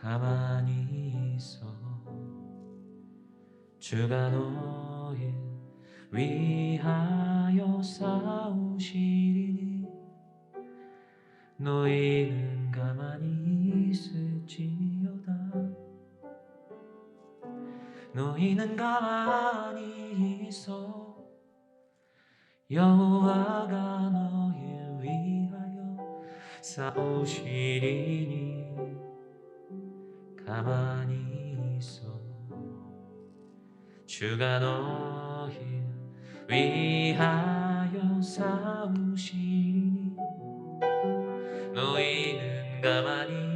가만히 있어. 주가 너희 위하여 싸우시리니 너희는 가만히 있을지어다. 너희는 가만히 있어. 여호와가 너희 위하여 싸우시리니 가만히 있어. 주가 너희 위하여 싸우시니 너희는 가만히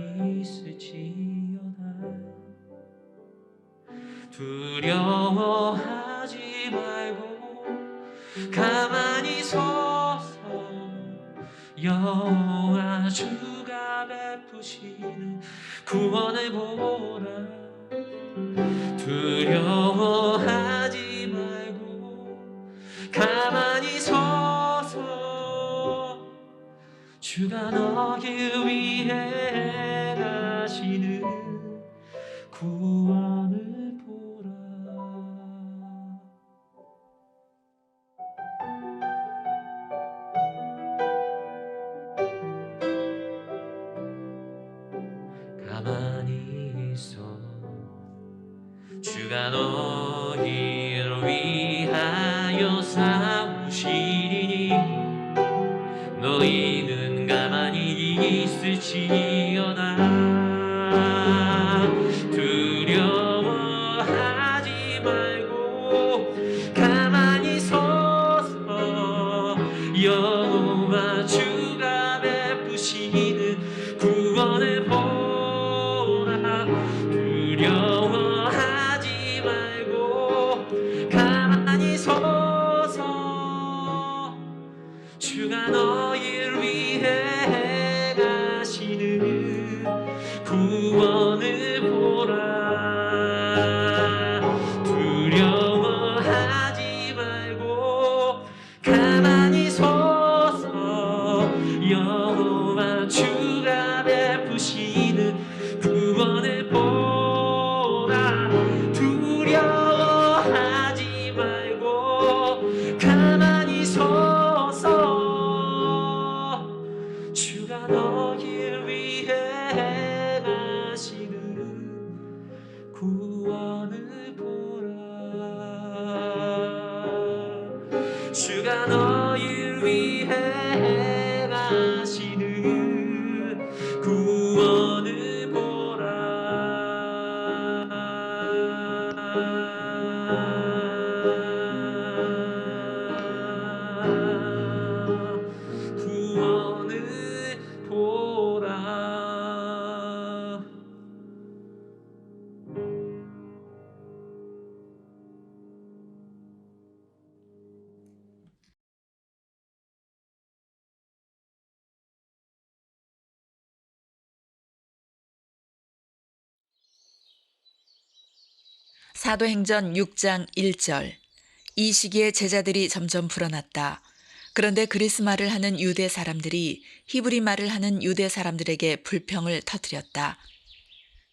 베푸시는 구원을 보라. 두려워하지 말고 가만히 서서 주가 너희 위해 가만 사도행전 6장 1절. 이 시기에 제자들이 점점 불어났다. 그런데 그리스 말을 하는 유대 사람들이 히브리 말을 하는 유대 사람들에게 불평을 터뜨렸다.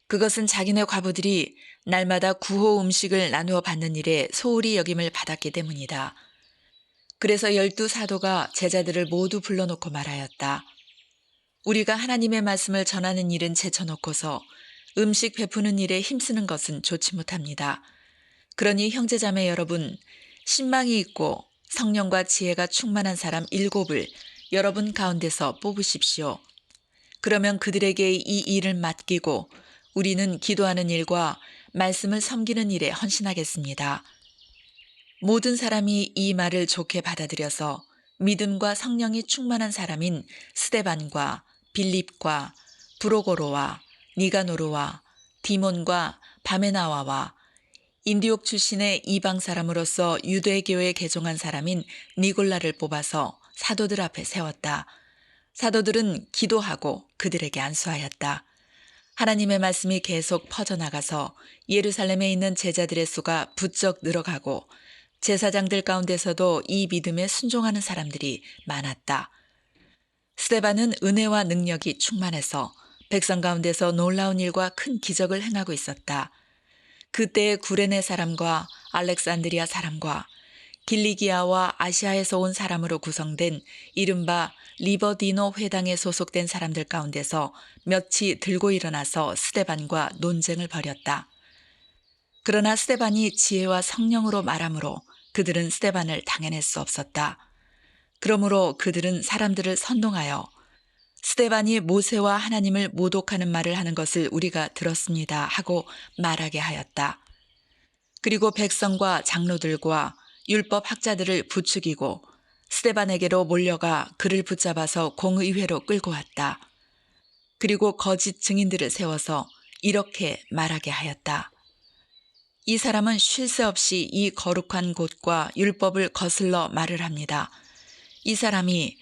그것은 자기네 과부들이 날마다 구호 음식을 나누어 받는 일에 소홀히 여김을 받았기 때문이다. 그래서 열두 사도가 제자들을 모두 불러놓고 말하였다. 우리가 하나님의 말씀을 전하는 일은 제쳐놓고서 음식 베푸는 일에 힘쓰는 것은 좋지 못합니다. 그러니 형제자매 여러분, 신망이 있고 성령과 지혜가 충만한 사람 일곱을 여러분 가운데서 뽑으십시오. 그러면 그들에게 이 일을 맡기고 우리는 기도하는 일과 말씀을 섬기는 일에 헌신하겠습니다. 모든 사람이 이 말을 좋게 받아들여서 믿음과 성령이 충만한 사람인 스데반과 빌립과 브로고로와 니가노르와 디몬과 바메나와와 인디옥 출신의 이방 사람으로서 유대교에 개종한 사람인 니골라를 뽑아서 사도들 앞에 세웠다. 사도들은 기도하고 그들에게 안수하였다. 하나님의 말씀이 계속 퍼져나가서 예루살렘에 있는 제자들의 수가 부쩍 늘어가고 제사장들 가운데서도 이 믿음에 순종하는 사람들이 많았다. 스테반은 은혜와 능력이 충만해서 백성 가운데서 놀라운 일과 큰 기적을 행하고 있었다. 그때의 구레네 사람과 알렉산드리아 사람과 길리기아와 아시아에서 온 사람으로 구성된 이른바 리버디노 회당에 소속된 사람들 가운데서 몇이 들고 일어나서 스테반과 논쟁을 벌였다. 그러나 스테반이 지혜와 성령으로 말하므로 그들은 스테반을 당해낼 수 없었다. 그러므로 그들은 사람들을 선동하여 스테반이 모세와 하나님을 모독하는 말을 하는 것을 우리가 들었습니다 하고 말하게 하였다. 그리고 백성과 장로들과 율법 학자들을 부추기고 스테반에게로 몰려가 그를 붙잡아서 공의회로 끌고 왔다. 그리고 거짓 증인들을 세워서 이렇게 말하게 하였다. 이 사람은 쉴 새 없이 이 거룩한 곳과 율법을 거슬러 말을 합니다. 이 사람이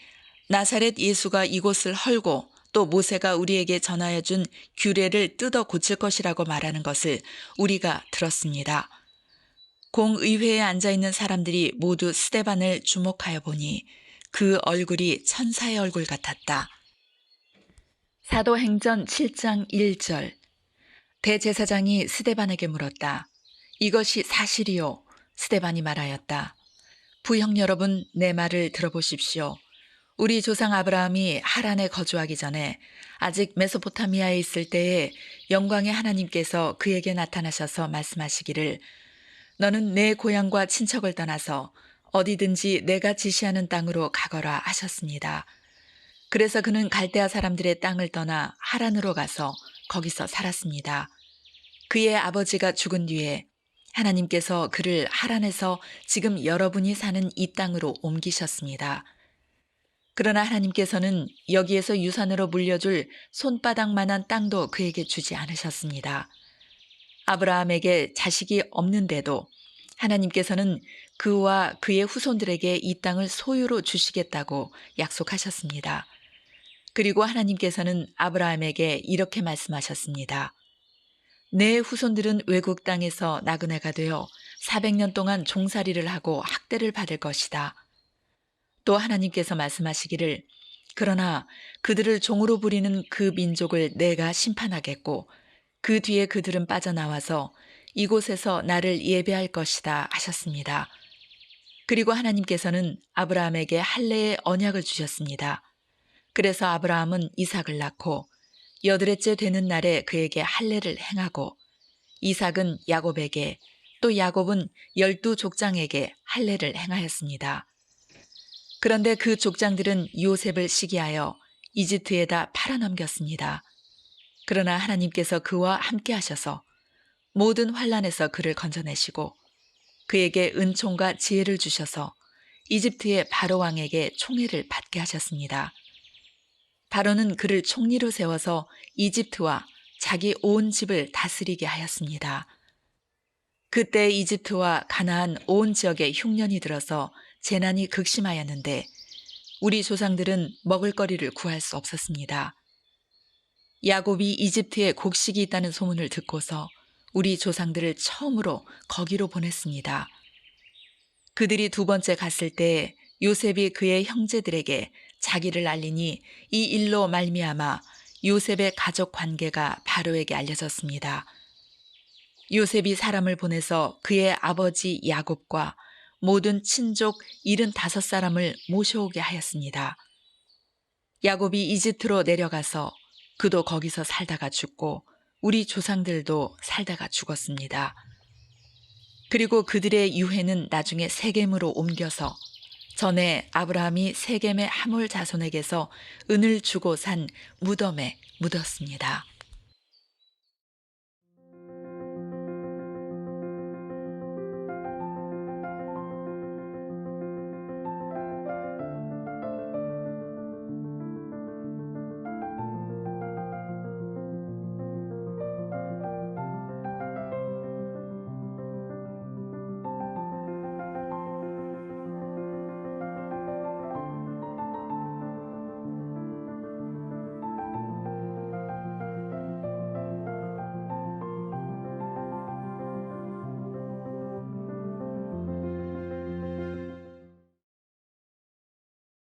나사렛 예수가 이곳을 헐고 또 모세가 우리에게 전하여 준 규례를 뜯어 고칠 것이라고 말하는 것을 우리가 들었습니다. 공의회에 앉아 있는 사람들이 모두 스테반을 주목하여 보니 그 얼굴이 천사의 얼굴 같았다. 사도행전 7장 1절 대제사장이 스테반에게 물었다. 이것이 사실이요. 스테반이 말하였다. 부형 여러분, 내 말을 들어보십시오. 우리 조상 아브라함이 하란에 거주하기 전에 아직 메소포타미아에 있을 때에 영광의 하나님께서 그에게 나타나셔서 말씀하시기를 너는 내 고향과 친척을 떠나서 어디든지 내가 지시하는 땅으로 가거라 하셨습니다. 그래서 그는 갈대아 사람들의 땅을 떠나 하란으로 가서 거기서 살았습니다. 그의 아버지가 죽은 뒤에 하나님께서 그를 하란에서 지금 여러분이 사는 이 땅으로 옮기셨습니다. 그러나 하나님께서는 여기에서 유산으로 물려줄 손바닥만한 땅도 그에게 주지 않으셨습니다. 아브라함에게 자식이 없는데도 하나님께서는 그와 그의 후손들에게 이 땅을 소유로 주시겠다고 약속하셨습니다. 그리고 하나님께서는 아브라함에게 이렇게 말씀하셨습니다. 내 후손들은 외국 땅에서 나그네가 되어 400년 동안 종살이를 하고 학대를 받을 것이다. 또 하나님께서 말씀하시기를 그러나 그들을 종으로 부리는 그 민족을 내가 심판하겠고 그 뒤에 그들은 빠져나와서 이곳에서 나를 예배할 것이다 하셨습니다. 그리고 하나님께서는 아브라함에게 할례의 언약을 주셨습니다. 그래서 아브라함은 이삭을 낳고 여드레째 되는 날에 그에게 할례를 행하고 이삭은 야곱에게 또 야곱은 열두 족장에게 할례를 행하였습니다. 그런데 그 족장들은 요셉을 시기하여 이집트에다 팔아넘겼습니다. 그러나 하나님께서 그와 함께 하셔서 모든 환란에서 그를 건져내시고 그에게 은총과 지혜를 주셔서 이집트의 바로 왕에게 총애를 받게 하셨습니다. 바로는 그를 총리로 세워서 이집트와 자기 온 집을 다스리게 하였습니다. 그때 이집트와 가나안 온 지역에 흉년이 들어서 재난이 극심하였는데 우리 조상들은 먹을거리를 구할 수 없었습니다. 야곱이 이집트에 곡식이 있다는 소문을 듣고서 우리 조상들을 처음으로 거기로 보냈습니다. 그들이 두 번째 갔을 때 요셉이 그의 형제들에게 자기를 알리니 이 일로 말미암아 요셉의 가족 관계가 바로에게 알려졌습니다. 요셉이 사람을 보내서 그의 아버지 야곱과 모든 친족 75사람을 모셔오게 하였습니다. 야곱이 이집트로 내려가서 그도 거기서 살다가 죽고 우리 조상들도 살다가 죽었습니다. 그리고 그들의 유해는 나중에 세겜으로 옮겨서 전에 아브라함이 세겜의 하몰 자손에게서 은을 주고 산 무덤에 묻었습니다.